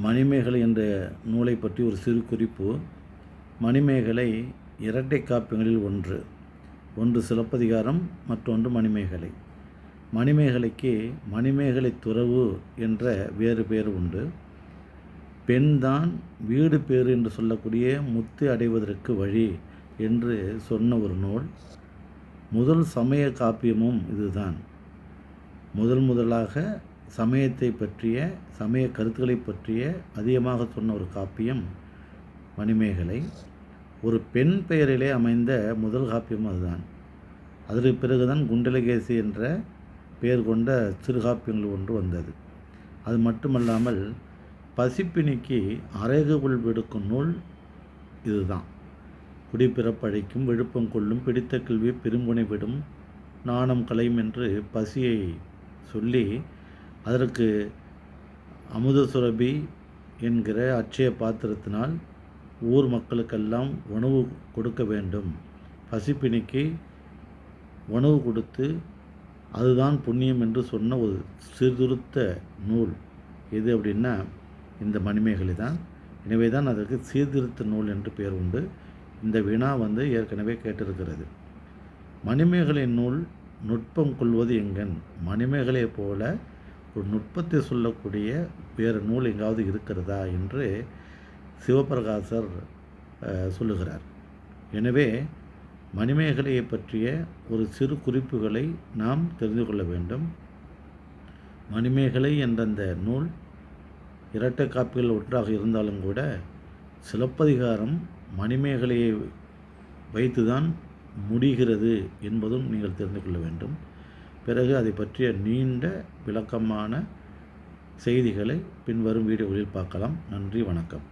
மணிமேகலை என்ற நூலை பற்றி ஒரு சிறு குறிப்பு. மணிமேகலை இரட்டை காப்பியங்களில் ஒன்று. ஒன்று சிலப்பதிகாரம் மற்றொன்று மணிமேகலை. மணிமேகலைக்கு மணிமேகலை துறவு என்ற வேறு பேர் உண்டு. பெண்தான் வீடு பேறு என்று சொல்லக்கூடிய முத்து அடைவதற்கு வழி என்று சொன்ன ஒரு நூல். முதல் சமய காப்பியமும் இதுதான். முதல் முதலாக சமயத்தை பற்றிய சமய கருத்துக்களை பற்றிய அதிகமாக சொன்ன ஒரு காப்பியம் மணிமேகலை. ஒரு பெண் பெயரிலே அமைந்த முதல் காப்பியம் அதுதான். அதற்கு பிறகுதான் குண்டலகேசி என்ற பெயர் கொண்ட சிறுகாப்பியங்கள் ஒன்று வந்தது. அது மட்டுமல்லாமல் பசிப்பிணிக்கு அறைகுள் விடுக்கும் நூல் இதுதான். குடிப்பிறப்பழைக்கும் விழுப்பம் கொள்ளும் பிடித்த கல்வி பெரும்புனை விடும் நாணம் கலையும் என்று பசியை சொல்லி அதற்கு அமுத சுரபி என்கிற அட்சய பாத்திரத்தினால் ஊர் மக்களுக்கெல்லாம் உணவு கொடுக்க வேண்டும். பசிப்பிணிக்கு உணவு கொடுத்து அதுதான் புண்ணியம் என்று சொன்ன ஒரு சீர்திருத்த நூல். எது அப்படின்னா இந்த மணிமேகலை தான். எனவே தான் அதற்கு சீர்திருத்த நூல் என்று பெயர் உண்டு. இந்த வினா வந்து ஏற்கனவே கேட்டிருக்கிறது. மணிமேகலை நூல் நுட்பம் கொள்வது எங்கன்? மணிமேகலை போல ஒரு நுட்பத்தை சொல்லக்கூடிய வேறு நூல் எங்காவது இருக்கிறதா என்று சிவபிரகாசர் சொல்லுகிறார். எனவே மணிமேகலையை பற்றிய ஒரு சிறு குறிப்புகளை நாம் தெரிந்து கொள்ள வேண்டும். மணிமேகலை என்ற அந்த நூல் இரட்டை காப்பிகள் ஒன்றாக இருந்தாலும் கூட சிலப்பதிகாரம் மணிமேகலையை வைத்துதான் முடிகிறது என்பதும் நீங்கள் தெரிந்து கொள்ள வேண்டும். பிறகு அதை பற்றிய நீண்ட விளக்கமான செய்திகளை பின்வரும் வீடியோவில் பார்க்கலாம். நன்றி வணக்கம்.